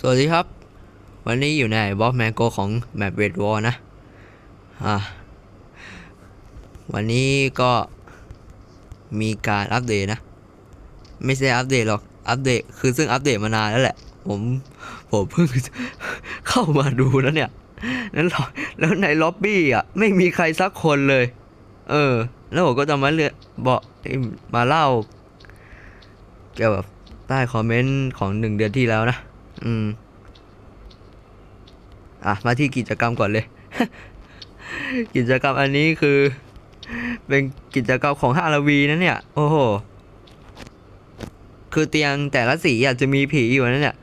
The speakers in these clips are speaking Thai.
สวัสดีครับ วันนี้อยู่ในบล็อกแมงโกของแมปเวดวอนะอ่าวันนี้ก็มีการอัปเดตนะ ไม่ใช่อัปเดตหรอก อัปเดต คือซึ่งอัปเดตมานานแล้วแหละ ผมผมเพิ่งเข้ามาดูแล้วเนี่ยแล้วหรอแล้วในล็อบบี้อะ ไม่มีใครสักคนเลย เออ แล้วผมก็จะมาเลือบอกมาเล่า เกี่ยวกับใต้คอมเมนต์ของหนึ่งเดือนที่แล้วนะ อืม อะ มาที่กิจกรรมก่อนเลย กิจกรรมอันนี้คือ เป็นกิจกรรมของฮาโลวีนนะเนี่ย โอ้โห คือเตียงแต่ละสีอะจะมีผีอยู่นั่นเนี่ย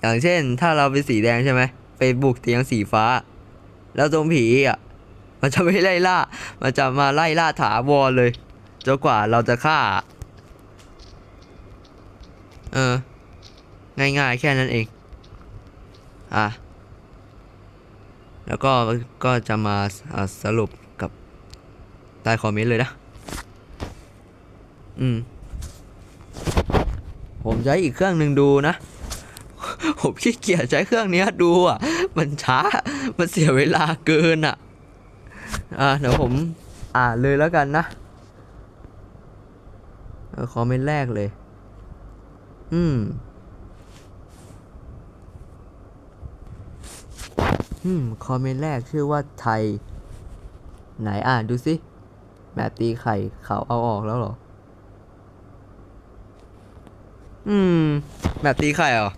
อย่างเช่น ถ้าเราเป็นสีแดงใช่ไหม ไปบุกเตียงสีฟ้า แล้วตรงผีอะ มันจะไม่ไล่ล่า มันจะมาไล่ล่าถาวรเลยจนกว่าเราจะฆ่า เออ ง่ายๆ แค่นั้นเอง อะ แล้วก็ก็จะมาะสรุปกับใต้คอมเมนต์เลยนะ อืม ผมใช้อีกเครื่องหนึ่งดูนะ ผมขี้เกียจใช้เครื่องนี้ดูอะ มันช้า มันเสียเวลาเกินอะ อะ เดี๋ยวผมอ่านเลยแล้วกันนะคอมเมนต์แรกเลย อืม อืม คอมเมนต์แรกชื่อว่าไทย ไหนอ่านดูสิ แมปตีไข่เขาเอาออกแล้วเหรอ อืม แมปตีไข่เหรอ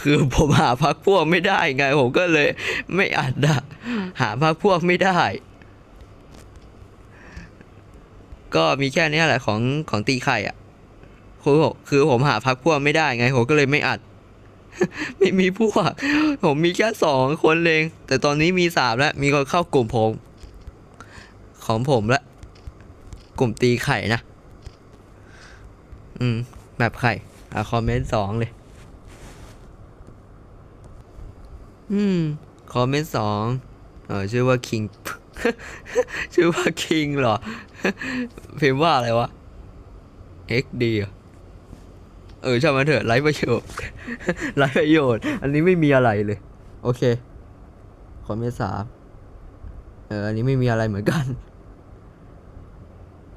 คือผมหาพักพวกไม่ได้ไง ผมก็เลย ไม่อัดอะหาพักพวกไม่ได้ ก็มีแค่นี้แหละของของตีไข่อะคือผมคือผมหาพักพวกไม่ได้ไง ผมก็เลยไม่อัด ไม่มีพวก ผมมีแค่สองคนเองแต่ตอนนี้มีสามแล้ว มีคนเข้ากลุ่มผม ของผมละ กลุ่มตีไข่นะ อืม แบบไข่อะคอมเมนต์สองเลย อืม คอมเมนต์สองเออชื่อว่าคิง ชื่อว่าคิงเหรอพิมพ์ว่าอะไรวะ XD เหรอ เออช่างมันเถอะไร้ประโยชน์ไร้ประโยชน์ อันนี้ไม่มีอะไรเลย โอเคคอมเมนต์สามเอออันนี้ไม่มีอะไรเหมือนกัน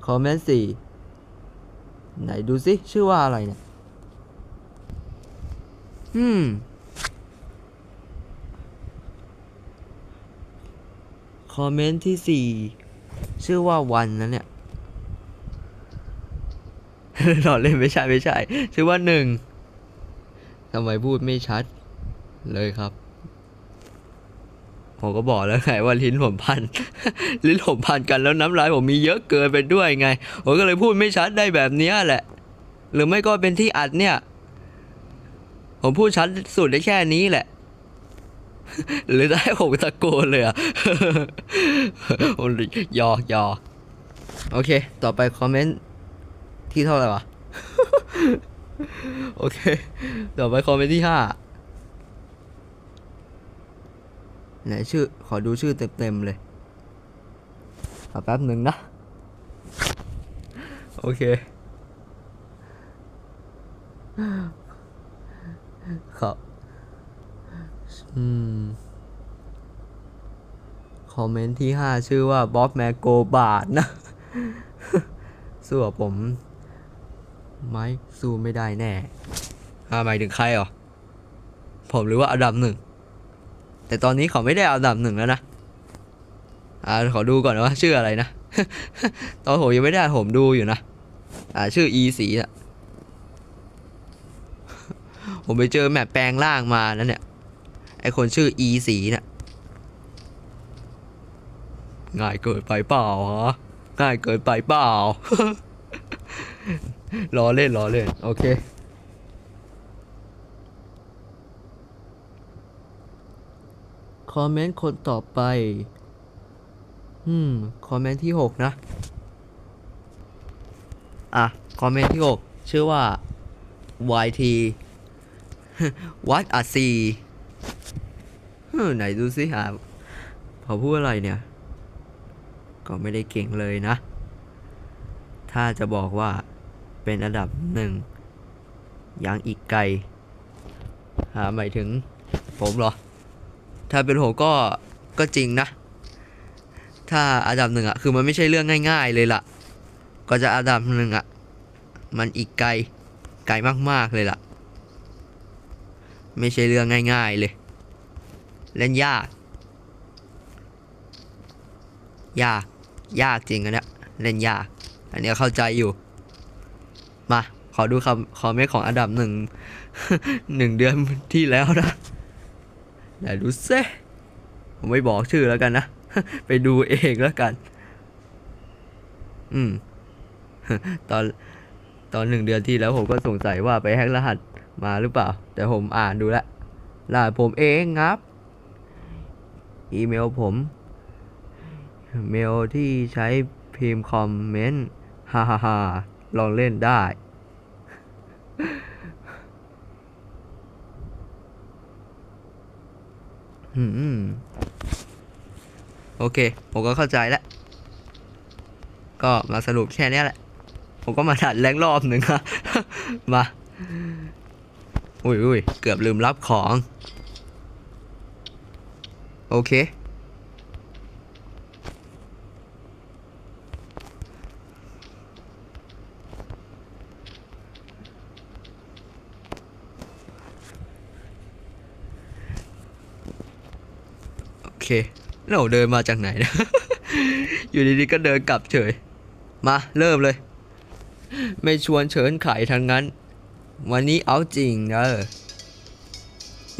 คอมเมนต์สี่ไหนดูสิชื่อว่าอะไรเนี่ยอืมคอมเมนต์ที่สี่ชื่อว่าวันนะเนี่ย หลอเล่นไม่ใช่ไม่ใช่ ชื่อว่าหนึ่งทำไมพูดไม่ชัด เลยครับ ผมก็บอกแล้วไงว่าลิ้นผมพัน ลิ้นผมพันกันแล้วน้ำลายผมมีเยอะเกินไปด้วยไง ผมก็เลยพูดไม่ชัดได้แบบนี้แหละ หรือไม่ก็เป็นที่อัดเนี่ย ผมพูดชัดสุดได้แค่นี้แหละหรือจะให้ผมตะโกนเลยอะหยอกหยอกโอเค ต่อไปคอมเมนต์ ที่เท่าไหร่วะ โอเคต่อไปคอมเมนต์ที่ห้าไหนชื่อ ขอดูชื่อเต็มๆเลยขอแป๊บหนึ่งนะ โอเคครับอืม คอมเมนต์ที่ห้าชื่อว่าบ๊อบแมโกบาทนะสู้กับผม ไม่สู้ไม่ได้แน่อาหมายถึงใครเหรอผมหรือว่าอันดับหนึ่ง แต่ตอนนี้เขาไม่ได้อันดับหนึ่งแล้วนะอ่าขอดูก่อนว่าชื่ออะไรนะ ตอนผมยังไม่ได้ผมดูอยู่นะ อ่า ชื่อ E สีอะผมไปเจอแมปแปลงร่างมานั่นเนี่ย ไอคนชื่อ E สีน่ะง่ายเกินไปเปล่าฮะง่ายเกินไปเปล่า ล้อเล่นล้อเล่น โอเค คอมเมนต์คนต่อไป อืม คอมเมนต์ที่หกนะ อะ คอมเมนต์ที่หกชื่อว่า YT What a C ไหนดูสิหาพอพูดอะไรเนี่ย ก็ไม่ได้เก่งเลยนะ ถ้าจะบอกว่า เป็นอันดับหนึ่งยังอีกไกลหาหมายถึงผมเหรอ ถ้าเป็นผมก็ก็จริงนะ ถ้าอันดับหนึ่งอะคือมันไม่ใช่เรื่องง่ายๆเลยล่ะ ก็จะอันดับหนึ่งอะมันอีกไกลไกลมากๆเลยล่ะ ไม่ใช่เรื่องง่ายๆเลย เล่นยาก ยาก ยากจริงอันเนี้ยเล่นยาก อันนี้เข้าใจอยู่ มา ขอดูคำคอมเมนต์ของอันดับหนึ่งหนึ่งเดือนที่แล้วนะไหนดูเซผมไม่บอกชื่อแล้วกันนะ ไปดูเองแล้วกัน อืม ตอนตอนหนึ่งเดือนที่แล้วผมก็สงสัยว่าไปแฮกรหัสมาหรือเปล่า แต่ผมอ่านดูแล้วรหัสผมเองครับ อีเมลผม เมลที่ใช้พิมพ์คอมเมนต์ ฮ่าฮ่าฮ่า ลองเล่นได้ อืม โอเค ผมก็เข้าใจแล้ว ก็มาสรุปแค่นี้แหละ ผมก็มาถัดแรงรอบหนึ่งอะมา อุ้ยอุ้ยเกือบลืมรับของ โอเค เคเราเดินมาจากไหนนะ อยู่ดีๆก็เดินกลับเฉย มาเริ่มเลย ไม่ชวนเฉินไขทั้งนั้น วันนี้เอาจริงเออ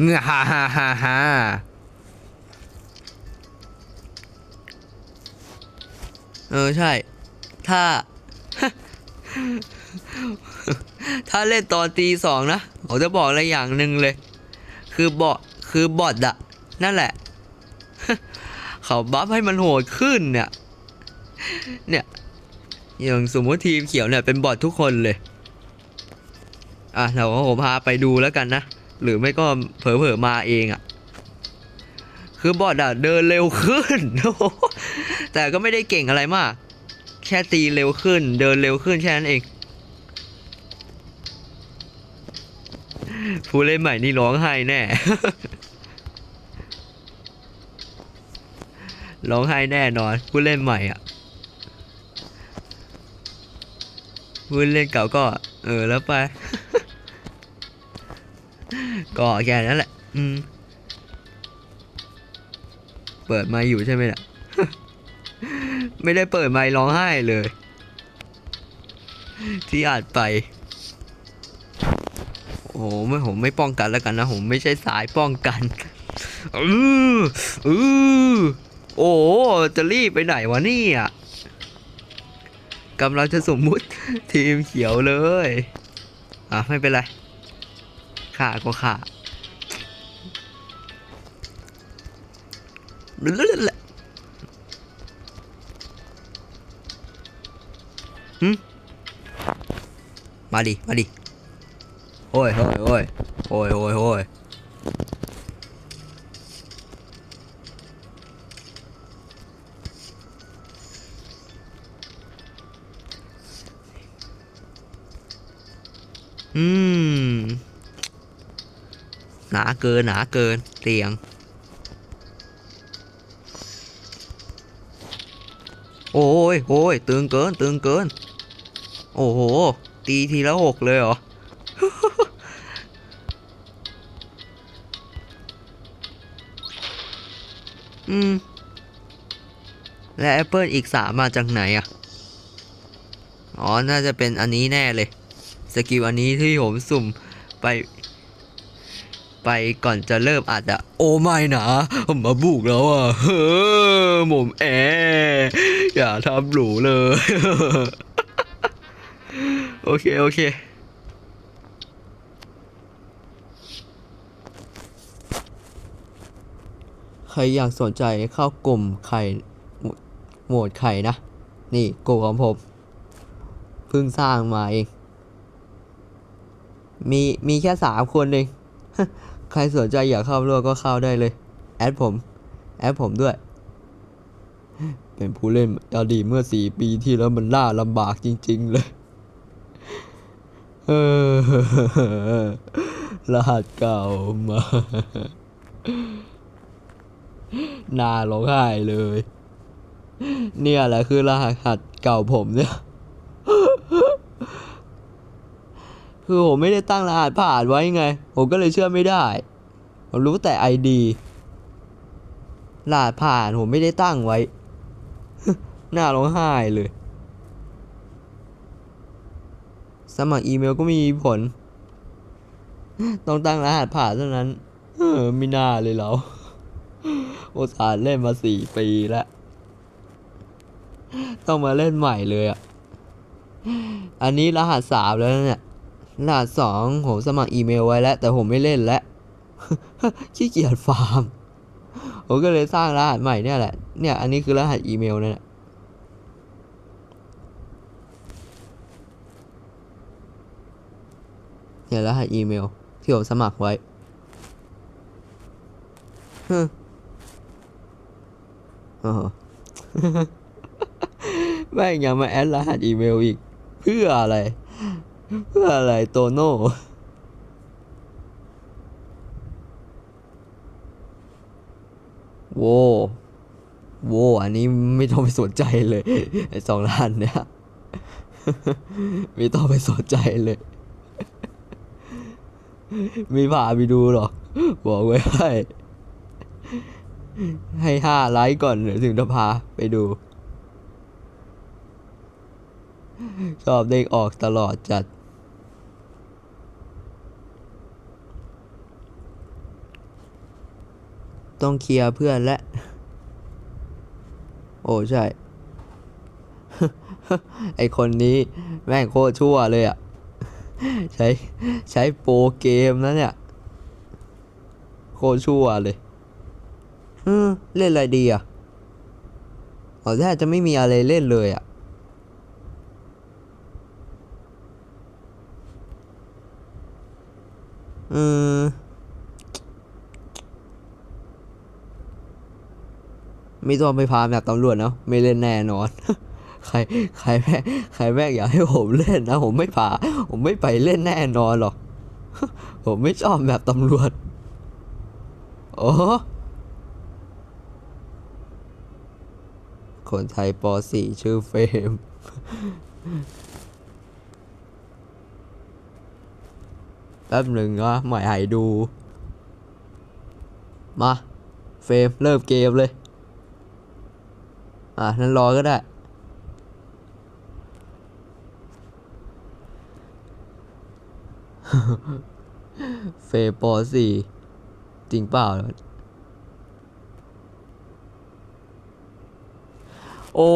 เงาฮ่าฮ่าฮ่าฮ่าเออใช่ ถ้า ถ้าเล่นตอนตีสองนะผมจะบอกอะไรอย่างหนึ่งเลย คือบอทคือบอทอะนั่นแหละ เขาบัฟให้มันโหดขึ้นเนี่ย เนี่ยอย่างสมมติทีมเขียวเนี่ยเป็นบอททุกคนเลย อะเราก็ผมพาไปดูแล้วกันนะ หรือไม่ก็เผลอๆมาเองอะ่ะ คือบอทอะเดินเร็วขึ้น แต่ก็ไม่ได้เก่งอะไรมาก แค่ตีเร็วขึ้น เดินเร็วขึ้นแค่นั้นเอง ผู้เล่นใหม่นี่ร้องไห้แน่ ร้องไห้แน่นอนผู้เล่นใหม่อะผู้เล่นเก่าก็ เออแล้วไป ก็แค่นั้นแหละ อืม เปิดไมค์อยู่ใช่ไหมเนี่ยไม่ได้เปิดไมค์ร้องไห้เลย ที่อาจไป โอ้โหไม่ผมไม่ป้องกันแล้วกันนะ ผมไม่ใช่สายป้องกัน อืออือ โอ้จะรีบไปไหนวะเนี่ยกำลังจะสมมุติทีมเขียวเลย อะ ไม่เป็นไรขาก็ข่าหึมาดิ มาดิ โอ้ยโอ้ยโอ้ยโอ้ยโอ้ยโอ้ย หนาเกินหนาเกินเตียง โอ้ยโอ้ยตึงเกินตึงเกิน โอ้โห ตีทีละหกเลยเหรออืม และแอปเปิลอีกสามมาจากไหนอะ อ๋อ น่าจะเป็นอันนี้แน่เลย สกิลอันนี้ที่ผมสุ่มไป ไปก่อนจะเริ่มอัดอะโอ้ไม่นะมาบุกแล้วอะเฮ้อหม่มแออย่าทำหลูเลย โอเค โอเคใครอยากสนใจเข้ากลุ่มไข่โหมดไข่นะ นี่กลุ่มของผมเพิ่งสร้างมาเอง มีมีแค่สามคนเอง ใครสนใจอยากเข้าร่วมก็เข้าได้เลย แอดผม แอดผมด้วย เป็นผู้เล่นอดีเมื่อสี่ปีที่แล้วมันล่าลำบากจริง ๆ เลยเออรหัสเก่ามานาร้องไห้เลย เนี่ยแหละคือรหัสเก่าผมเนี่ย คือผมไม่ได้ตั้งรหัสผ่านไว้ไง ผมก็เลยเชื่อไม่ได้ ผมรู้แต่ ID รหัสผ่านผมไม่ได้ตั้งไว้ หน้าร้องไห้เลย สมัครอีเมลก็มีผล ต้องตั้งรหัสผ่านเท่านั้นเออไม่น่าเลยเราโอสาห์เล่นมาสี่ปีแล้วต้องมาเล่นใหม่เลยอะ อันนี้รหัสสามแล้วเนี่ย รหัสสองผมสมัครอีเมลไว้แล้ว แต่ผมไม่เล่นแล้วขี้เกียจฟาร์ม ผมก็เลยสร้างรหัสใหม่เนี่ยแหละ เนี่ย อันนี้คือรหัสอีเมลนั่นแหละเนี่ยรหัสอีเมล ที่ผมสมัครไว้ฮึอ๋อแม่งยังมาแอดรหัสอีเมลอีก เพื่ออะไร เพื่ออะไรโตโน่โว้โว้อันนี้ไม่ต้องไปสนใจเลย ไอ้สองล้านเนี่ย ไม่ต้องไปสนใจเลย ไม่พาไปดูหรอก บอกไว้ให้ ให้ห้าไลค์ก่อนถึงจะพาไปดู ชอบเด้งออกตลอดจัด ต้องเคลียร์เพื่อนและ โอ้ใช่ ไอคนนี้แม่งโคตรชั่วเลยอะใช้ใช้โปรเกมนะเนี่ย โคตรชั่วเลยเออเล่นอะไรดีอะอ๋อแทบจะไม่มีอะไรเล่นเลยอะ ออไม่ต้องไปพาแบบตำรวจเนาะไม่เล่นแน่นอน ใคร ใครแม่ใครแม่อยากให้ผมเล่นนะ ผมไม่พา ผมไม่ไปเล่นแน่นอนหรอก ผมไม่ชอบแบบตำรวจ โอ้คนไทยป .4 ชื่อเฟรม แป๊บหนึ่งนะหมายหายดู มา เฟรมเริ่มเกมเลย อะ นั้นรอก็ได้เฟรมปสี่จริงเปล่า โอ้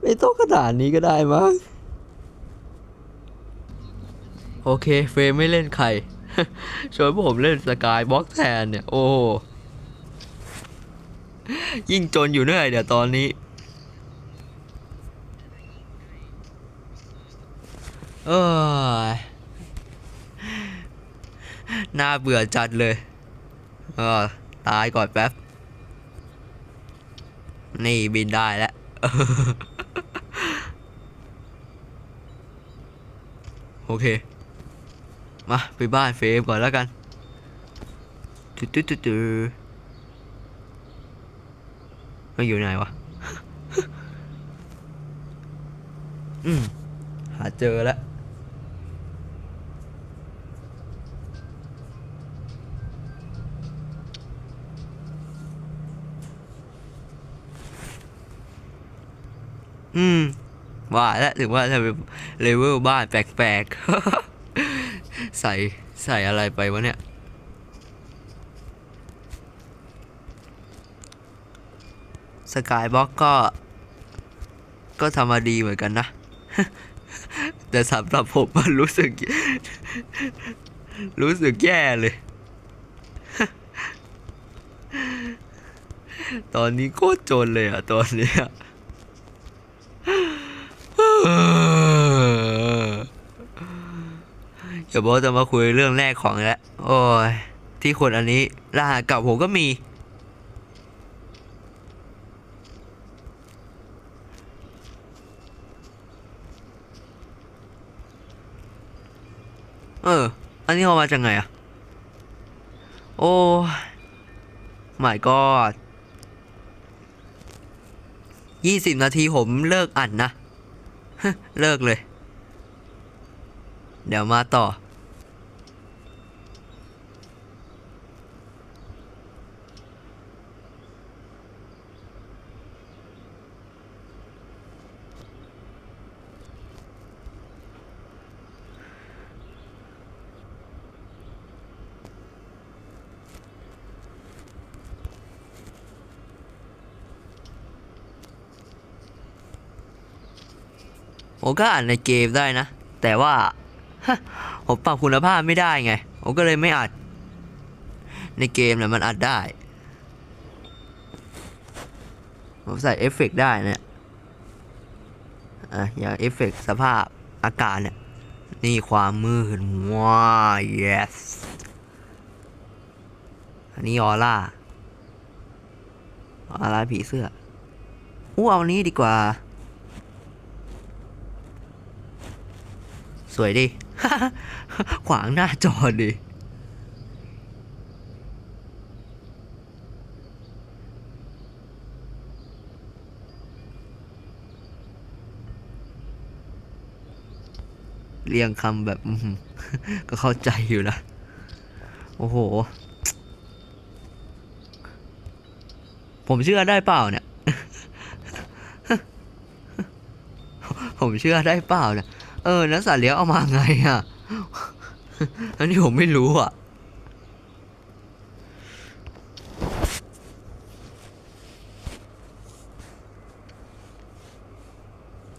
ไม่ต้องขนาดนี้ก็ได้มั้ง โอเค เฟรมไม่เล่นใครชวนผมเล่นสกายบ็อกแทนเนี่ย โอ้ยิ่งจนอยู่เนื่อยเดี๋ยวตอนนี้ เออน่าเบื่อจัดเลย เออ ตายก่อนแป๊บ นี่บินได้แล้วโอเค มาไปบ้านเฟรมก่อนแล้วกันตุ๊ดตุ๊ดตุ๊ดตุ๊ดมันอยู่ไหนวะ อืม หาเจอแล้วอืม ว่าแล้วถึงว่าจะเป็นเลเวลบ้านแปลกๆ ใส่ใส่อะไรไปวะเนี่ย สกายบ็อกก็ ก็ทำมาดีเหมือนกันนะ แต่สำหรับผมมันรู้สึก รู้สึกแย่เลย ตอนนี้โคตรจนเลยอะตอนเนี้ย เดี๋ยวโบจะมาคุยเรื่องแรกของแล้วโอ้ยที่คนอันนี้รหัสเก่าผมก็มี เออ อันนี้เอามาจากไงอะโอ้ my god ยี่สิบนาทีผมเลิกอัดนะ เลิกเลย เดี๋ยวมาต่อ ผมก็อ่านในเกมได้นะ แต่ว่าผมปรับคุณภาพไม่ได้ไง ผมก็เลยไม่อัด ในเกมเนี่ยมันอัดได้ ผมใส่เอฟเฟกต์ได้เนะอะอย่างเอฟเฟกต์สภาพอากาศเนี่ย นี่ความมืดว้า yes อันนี้ออร่าออร่าผีเสื้ออู้เอานี้ดีกว่า สวยดิ ขวางหน้าจอดิ เรียงคำแบบ ก็เข้าใจอยู่นะ โอ้โห ผมเชื่อได้เปล่าเนี่ย ผมเชื่อได้เปล่าเนี่ย เออแล้วสัตว์เลี้ยงเอามาไงอะอันนี้ผมไม่รู้อะ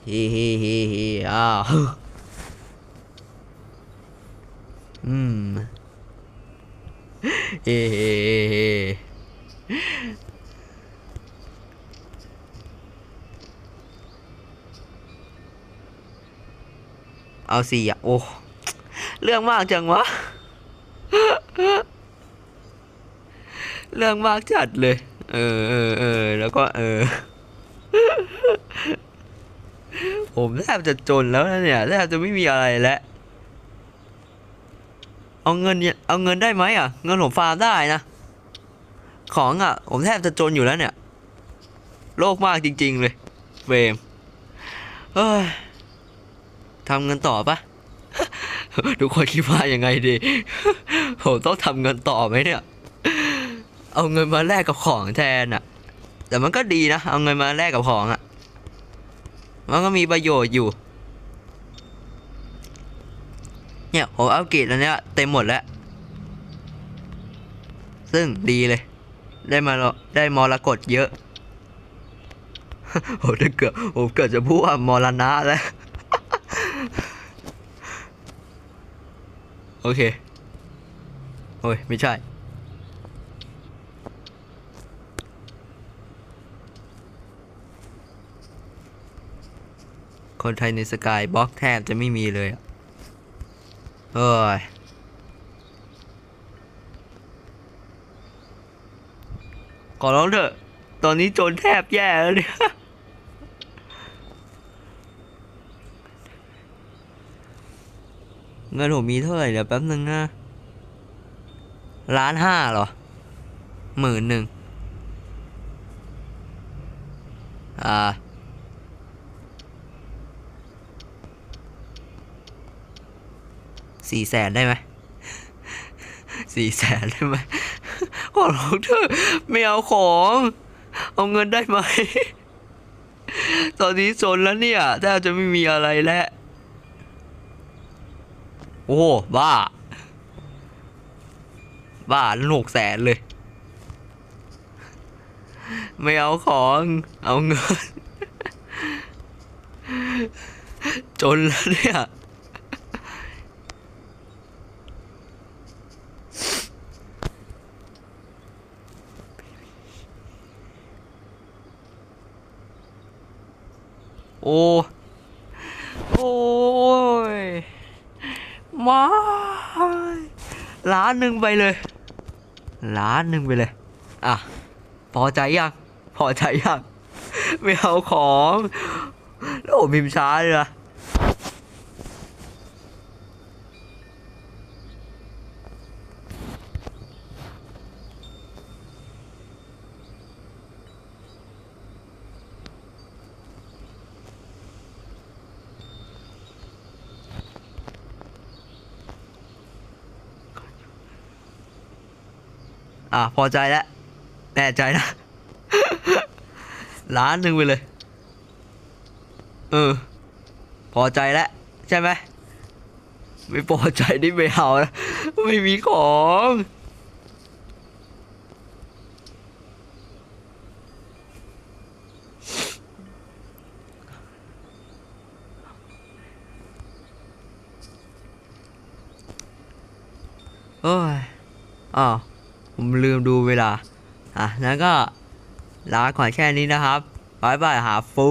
ฮีฮีฮีฮีอ้าวอืมเฮ้เฮ้เฮ้ เอาสี่อะ โอ้ เรื่องมากจังวะ เรื่องมากจัดเลย เออเออเออแล้วก็เออ ผมแทบจะจนแล้วนะเนี่ยแทบจะไม่มีอะไรแล้ว เอาเงินเนี่ยเอาเงินได้ไหมอะ เงินผมฟาร์มได้นะ ของอะ ผมแทบจะจนอยู่แล้วเนี่ย โลกมากจริง ๆ เลยเฟรมเฮ้ย ทำเงินต่อปะทุกคนคิดว่ายังไงดีผมต้องทำเงินต่อไหมเนี่ย เอาเงินมาแลกกับของแทนอะแต่มันก็ดีนะ เอาเงินมาแลกกับของอะมันก็มีประโยชน์อยู่ เนี่ยผมอัปเกรดอันเนี้ยเต็มหมดแล้ว ซึ่งดีเลย ได้มาล้วได้มรกตเยอะผมจะเกือบผมเกิดจะพูดว่ามรณะแล้ว โอเค โอ้ย ไม่ใช่ คนไทยในสกายบล็อกแทบจะไม่มีเลยอะเอ้ยขอร้องเถอะ ตอนนี้จนแทบแย่แล้วเนี่ย เงินผมมีเท่าไหร่เดี๋ยวแป๊บนึงนะล้านห้าเหรอหมื่นหนึ่งอ่าสี่แสนได้ไหมสี่แสนได้ไหมขอร้องเถอไม่เอาของ เอาเงินได้ไหม ตอนนี้จนแล้วเนี่ยแทบจะไม่มีอะไรแล้ว โอ้บ้า บ้าหนกแสนเลย ไม่เอาของ เอาเงิน จนแล้วเนี่ยโอ้ โอ้ยมา ล้านหนึ่งไปเลย ล้านหนึ่งไปเลย อะ พอใจยัง พอใจยัง ไม่เอาของ โอ้พิมช้าเลยนะ อะพอใจแล้วแน่ใจนะล้านหนึ่งไปเลย เออ พอใจแล้วใช่ไหมไม่พอใจนี่ไม่เอานะไม่มีของ โอ้ยอ๋อผม ลืมดูเวลา อะ แล้วก็ลาก่อนแค่นี้นะครับบายบายหาฟู